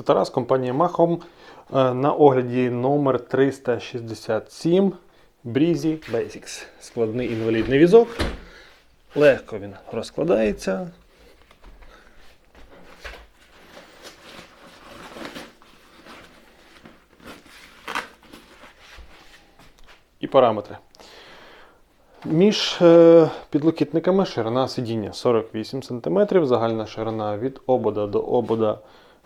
Це Тарас, компанія Machom. Е, На огляді номер 367 Breezy Basics. Складний інвалідний візок. Легко він розкладається. І параметри. Між е, підлокітниками ширина сидіння 48 см, загальна ширина від обода до обода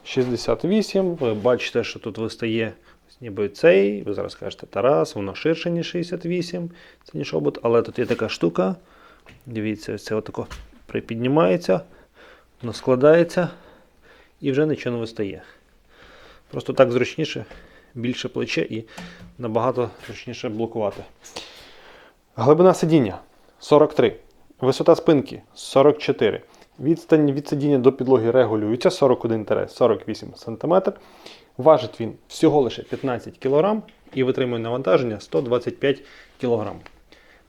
68 Ви бачите, що тут вистає ніби цей. Ви зараз кажете Тарас, воно ширше, ніж 68, це ніж обод, але тут є така штука. Дивіться, це отако припіднімається, воно складається і вже нічого не вистає. Просто так зручніше, більше плече і набагато зручніше блокувати. Глибина сидіння 43. Висота спинки 44. Відстань від сидіння до підлоги регулюється 41-48 см. Важить він всього лише 15 кг і витримує навантаження 125 кг.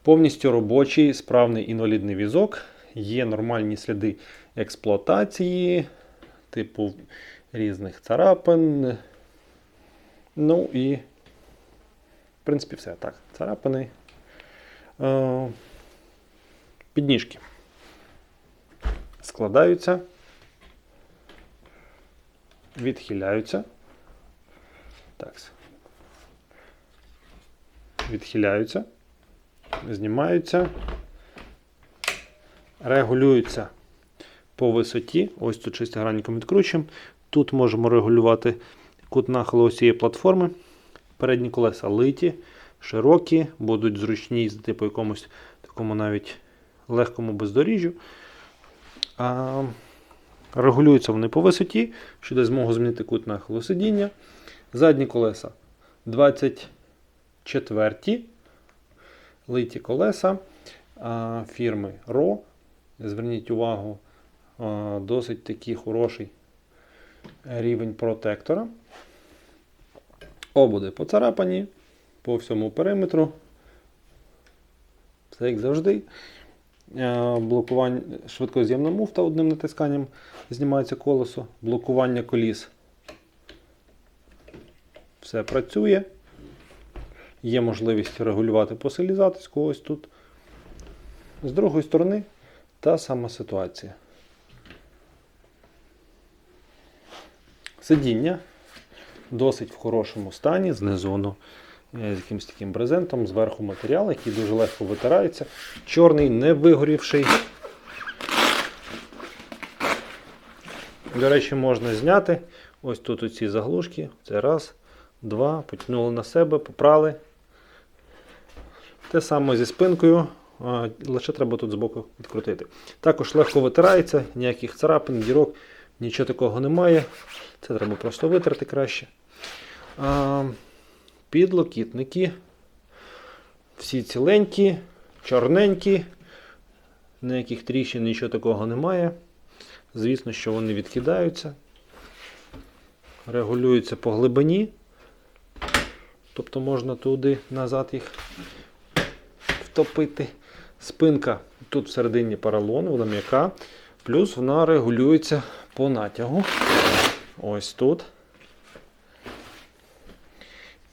Повністю робочий справний інвалідний візок. Є нормальні сліди експлуатації, типу різних царапин. Ну і, в принципі, все. Так, царапини. Е, Підніжки складаються, відхиляються. Так. Відхиляються, знімаються, регулюються по висоті. Ось тут шестигранником відкручуємо. Тут можемо регулювати кут нахилу усієї платформи. Передні колеса литі, широкі, будуть зручні їздити по якомусь такому навіть легкому бездоріжжю. А, регулюються вони по висоті, що дасть змогу змінити кут нахилу сидіння. Задні колеса 24 литі колеса а, фірми RO. Зверніть увагу, а, досить такий хороший рівень протектора. Обуди поцарапані по всьому периметру. Все як завжди. Е, Блокування швидкоз'ємна муфта одним натисканням знімається колесо. Блокування коліс. Все працює. Є можливість регулювати по силі затиску ось тут. З другої сторони та сама ситуація. Сидіння досить в хорошому стані, знизу з якимось таким брезентом, зверху матеріал, який дуже легко витирається. Чорний, не вигорівший. До речі, можна зняти. Ось тут оці заглушки. Це раз, два, потягнули на себе, попрали. Те саме зі спинкою, лише треба тут збоку відкрутити. Також легко витирається, ніяких царапин, дірок, нічого такого немає. Це треба просто витерти краще. Підлокітники. Всі ціленькі, чорненькі, ніяких тріщин, нічого такого немає. Звісно, що вони відкидаються, регулюються по глибині. Тобто можна туди назад їх втопити. Спинка тут всередині поролон, вона м'яка, плюс вона регулюється по натягу. Ось тут.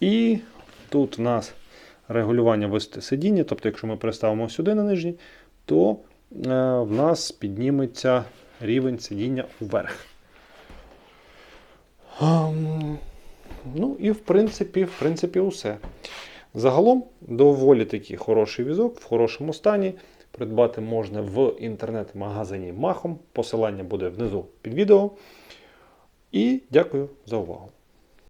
І тут в нас регулювання висоти сидіння. Тобто, якщо ми приставимо сюди на нижній, то е, в нас підніметься рівень сидіння вверх. Ем, Ну і в принципі, в принципі, усе. Загалом доволі такий хороший візок в хорошому стані. Придбати можна в інтернет-магазині Махом. Посилання буде внизу під відео. І дякую за увагу.